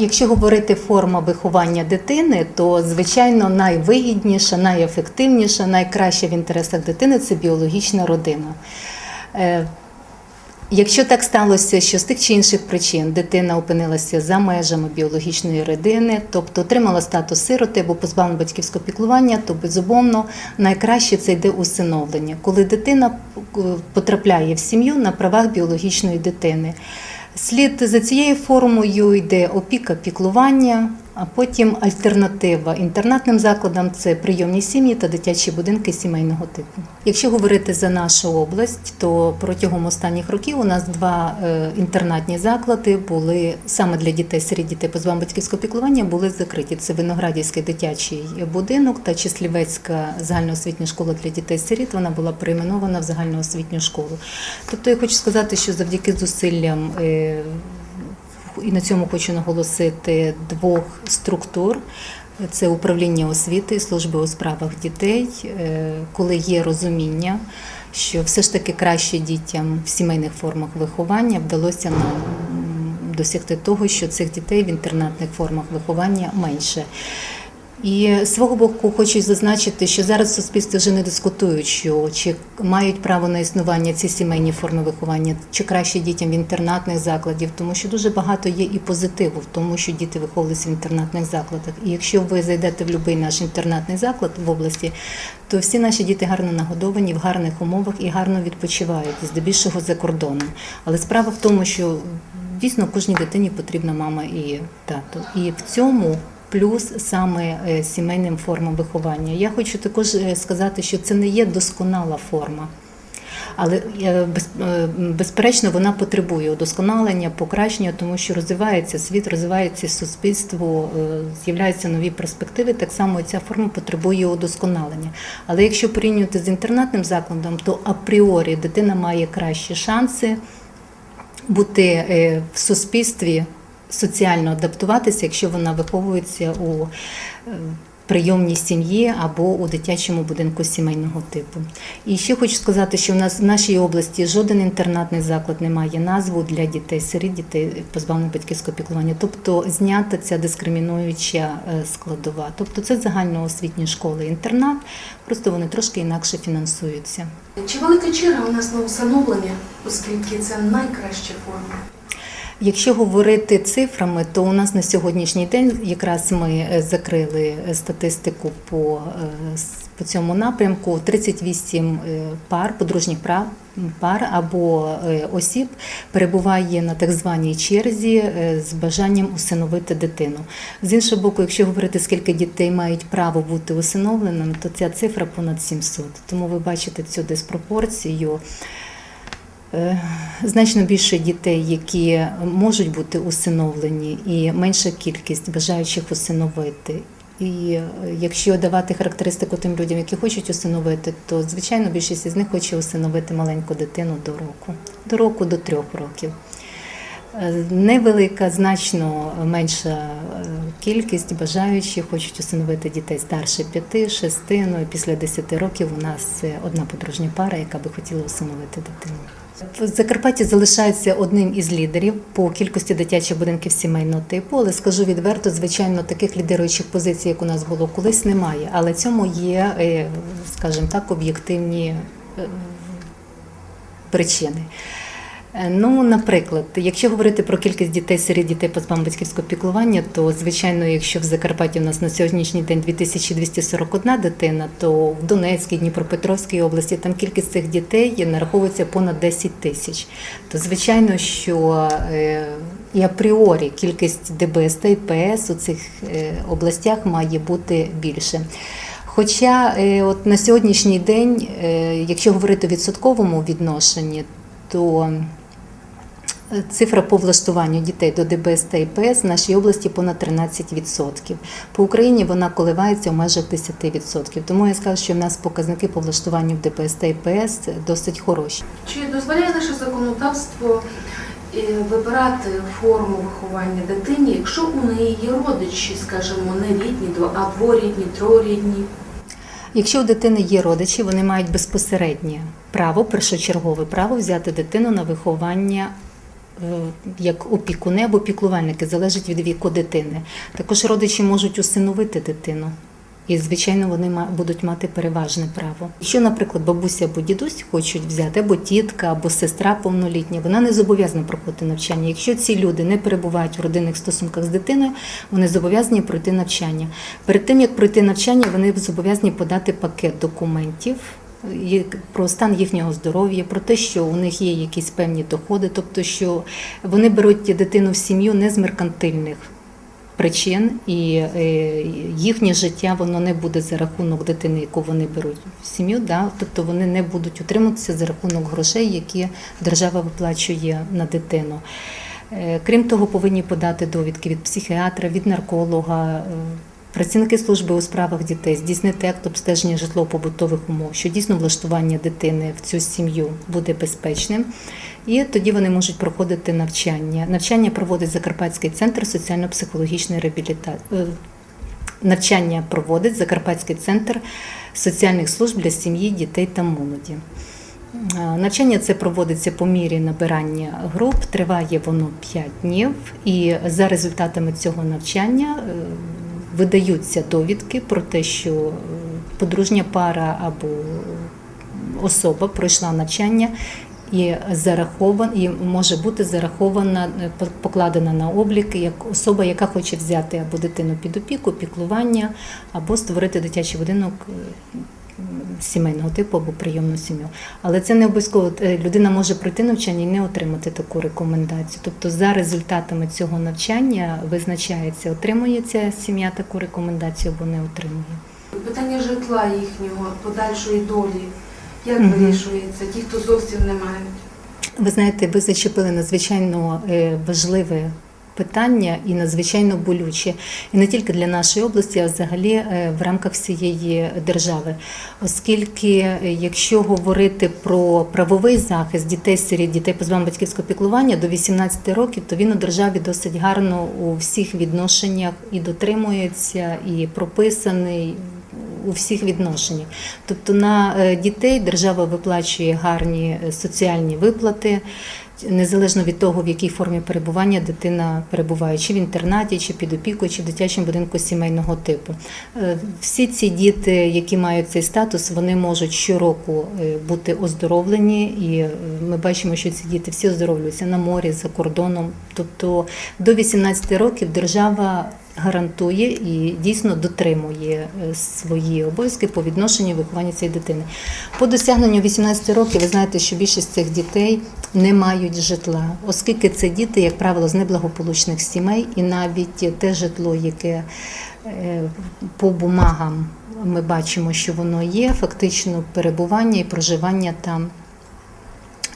Якщо говорити форма виховання дитини, то звичайно найвигідніша, найефективніша, найкраща в інтересах дитини це біологічна родина. Е, Якщо так сталося, що з тих чи інших причин дитина опинилася за межами біологічної родини, тобто отримала статус сироти або позбавлена батьківського піклування, то безумовно найкраще це йде усиновлення, коли дитина е, потрапляє в сім'ю на правах біологічної дитини. Слід за цією формою йде опіка, піклування, а потім альтернатива інтернатним закладам це прийомні сім'ї та дитячі будинки сімейного типу. Якщо говорити за нашу область, то протягом останніх років у нас два е, інтернатні заклади були саме для дітей, серед дітей позбавлення батьківського піклування були закриті. Це Виноградівський дитячий будинок та Числівецька загальноосвітня школа для дітей-сиріт. Вона була перейменована в загальноосвітню школу. Тобто я хочу сказати, що завдяки зусиллям. І на цьому хочу наголосити двох структур. Це управління освіти, і служби у справах дітей, Е, коли є розуміння, що все ж таки краще дітям в сімейних формах виховання вдалося нам досягти того, що цих дітей в інтернатних формах виховання менше. І свого боку хочу зазначити, що зараз в суспільстві вже не дискутують, що чи мають право на існування ці сімейні форми виховання, чи краще дітям в інтернатних закладів, тому що дуже багато є і позитиву в тому, що діти виховувалися в інтернатних закладах. І якщо ви зайдете в будь-який наш інтернатний заклад в області, то всі наші діти гарно нагодовані в гарних умовах і гарно відпочивають, здебільшого за кордоном. Але справа в тому, що дійсно кожній дитині потрібна мама і тато. І в цьому плюс саме е, сімейним формам виховання. Я хочу також е, сказати, що це не є досконала форма. Але е, без- безперечно вона потребує удосконалення, покращення, тому що розвивається світ, розвивається суспільство, з'являються нові перспективи. Так само ця форма потребує удосконалення. Але якщо порівнювати з інтернатним закладом, то апріорі дитина має кращі шанси бути в суспільстві, соціально адаптуватися, якщо вона виховується у е, прийомній сім'ї або у дитячому будинку сімейного типу. І ще хочу сказати, що в нас в нашій області жоден інтернатний заклад не має назву для дітей сиріт, дітей позбавлених батьківського піклування. Тобто знята ця дискримінуюча е, складова. Тобто це загальноосвітні школи інтернат, просто вони трошки інакше фінансуються. Чи велика черга у нас на усиновлення, оскільки це найкраща форма? Якщо говорити цифрами, то у нас на сьогоднішній день якраз ми е, закрили е, статистику по, е, по цьому напрямку. 38 е, пар, подружніх прав. Пар або осіб перебуває на так званій черзі з бажанням усиновити дитину. З іншого боку, якщо говорити, скільки дітей мають право бути усиновленим, то ця цифра понад 700. Тому ви бачите цю диспропорцію. Е, Значно більше дітей, які можуть бути усиновлені, і менша кількість бажаючих усиновити. І е, якщо давати характеристику тим людям, які хочуть усиновити, то звичайно більшість із них хоче усиновити маленьку дитину до року, до року до трьох років. Е, Невелика, значно менша кількість бажаючих хочуть усиновити дітей старше 5-6, ну і після 10 років у нас одна подружня пара, яка би хотіла усиновити дитину. Закарпаття залишається одним із лідерів по кількості дитячих будинків сімейного типу, але скажу відверто, звичайно, таких лідируючих позицій, як у нас було колись, немає. Але цьому є, е, скажімо так, об'єктивні е, причини. Е, Ну, наприклад, якщо говорити про кількість дітей серед дітей позбавлених батьківського піклування, то звичайно, якщо в Закарпатті у нас на сьогоднішній день 2241 дитина, то в Донецькій, Дніпропетровській області там кількість цих дітей нараховується понад 10 тисяч. То звичайно, що е, і апріорі кількість ДБС та ІПС у цих е, областях має бути більше. Хоча от на сьогоднішній день, якщо говорити у відсотковому відношенні, то цифра по влаштуванню дітей до ДБС та ІПС в нашій області понад 13%. По Україні вона коливається в межах 10%. Тому я скажу, що в нас показники по влаштуванню в ДБС та ІПС досить хороші. Чи дозволяє наше законодавство е, вибирати форму виховання дитині, якщо у неї є родичі, скажімо, не рідні, а дворідні, трорідні? Якщо у дитини є родичі, вони мають безпосереднє право, першочергове право взяти дитину на виховання як опікуни або піклувальники, залежить від віку дитини. Також родичі можуть усиновити дитину. І, звичайно, вони будуть мати переважне право. Якщо, наприклад, бабуся або дідусь хочуть взяти, або тітка, або сестра повнолітня, вона не зобов'язана проходити навчання. Якщо ці люди не перебувають в родинних стосунках з дитиною, вони зобов'язані пройти навчання. Перед тим як пройти навчання, вони зобов'язані подати пакет документів. Про стан їхнього здоров'я, про те, що у них є якісь певні доходи, тобто що вони беруть дитину в сім'ю не з меркантильних причин, і е, їхнє життя воно не буде за рахунок дитини, яку вони беруть в сім'ю. Да? Тобто вони не будуть утримуватися за рахунок грошей, які держава виплачує на дитину. Е, Крім того, повинні подати довідки від психіатра, від нарколога. Е, Працівники служби у справах дітей здійснити акт обстеження житлово-побутових умов, що дійсно влаштування дитини в цю сім'ю буде безпечним, і тоді вони можуть проходити навчання. Навчання проводить Закарпатський центр соціально-психологічної реабілітації. Навчання проводить Закарпатський центр соціальних служб для сім'ї, дітей та молоді. Е, Навчання це проводиться по мірі набирання груп, триває воно 5 днів, і за результатами цього навчання е, видаються довідки про те, що е, подружня пара або особа пройшла навчання і зарахована, і може бути зарахована, е, покладена на облік як особа, яка хоче взяти або дитину під опіку, піклування, або створити дитячий будинок е, сімейного типу або прийомну сім'ю. Але це не обов'язково Е, людина може пройти навчання і не отримати таку рекомендацію. Тобто, за результатами цього навчання визначається, отримує ця сім'я таку рекомендацію або не отримує. Питання житла їхнього, подальшої долі, як Мгм. вирішується? Ті, хто зовсім не мають. Ви знаєте, ви зачепили надзвичайно е, важливе питання і надзвичайно болюче, і не тільки для нашої області, а взагалі е, в рамках всієї держави. Оскільки, е, якщо говорити про правовий захист дітей сиріт, дітей позбавлених батьківського піклування до 18 років, то він у державі досить гарно у всіх відношеннях і дотримується, і прописаний у всіх відношеннях. Тобто на е, дітей держава виплачує гарні соціальні виплати. Незалежно від того, в якій формі перебування дитина перебуває, чи в інтернаті, чи під опікою, чи в дитячому будинку сімейного типу. Е, Всі ці діти, які мають цей статус, вони можуть щороку е, бути оздоровлені, і е, ми бачимо, що ці діти всі оздоровлюються на морі, за кордоном. Тобто до 18 років держава гарантує і дійсно дотримує е, свої обов'язки по відношенню виховання цієї дитини. По досягненню 18 років ви знаєте, що більшість цих дітей не мають житла, оскільки це діти, як правило, з неблагополучних сімей, і навіть те житло, яке е, по бумагам ми бачимо, що воно є, фактично перебування і проживання там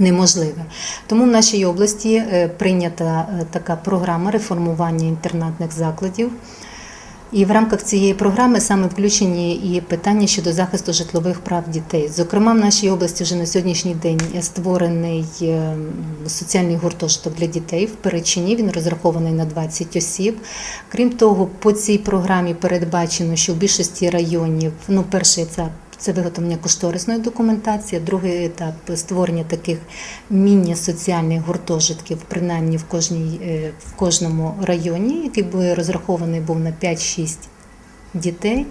неможливе. Тому в нашій області е, прийнята е, така програма реформування інтернатних закладів. І в рамках цієї програми саме включені і питання щодо захисту житлових прав дітей. Зокрема, в нашій області вже на сьогоднішній день створений е, соціальний гуртожиток для дітей в Перечині. Він розрахований на 20 осіб. Крім того, по цій програмі передбачено, що в більшості районів, ну, перший етап це виготовлення кошторисної документації, другий етап створення таких міні-соціальних гуртожитків, принаймні в кожній е, в кожному районі, який би розрахований був на 5-6 дітей.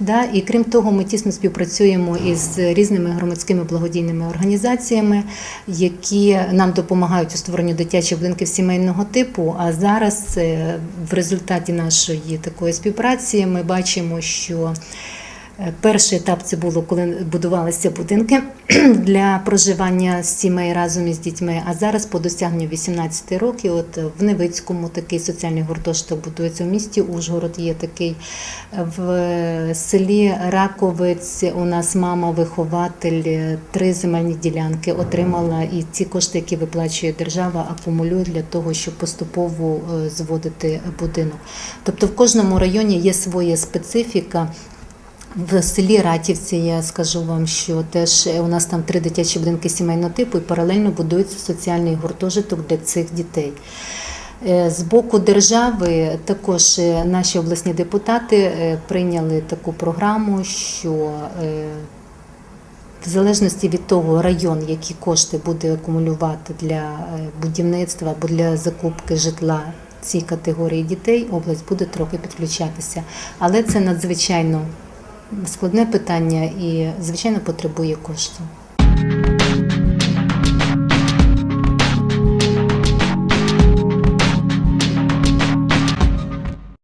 Да? І крім того, ми тісно співпрацюємо із різними громадськими благодійними організаціями, які нам допомагають у створенні дитячих будинків сімейного типу. А зараз е, в результаті нашої такої співпраці ми бачимо, що Перший етап це було, коли будувалися будинки для проживання сімей разом із дітьми. А зараз, по досягненню 18 років, от в Невицькому такий соціальний гуртожиток будується в місті Ужгород. Є такий в селі Раковець. У нас мама, вихователь, е, три земельні ділянки отримала, і ці кошти, які виплачує держава, акумулює для того, щоб поступово е, зводити будинок. Тобто в кожному районі є своя специфіка. В селі Ратівці я скажу вам, що теж у нас там три дитячі будинки сімейного типу і паралельно будується соціальний гуртожиток для цих дітей. Е, З боку держави також е, наші обласні депутати е, прийняли таку програму, що е, в залежності від того район, які кошти буде акумулювати для е, будівництва або для закупки житла цій категорії дітей, область буде трохи підключатися. Але це надзвичайно складне питання і, звичайно, потребує коштів.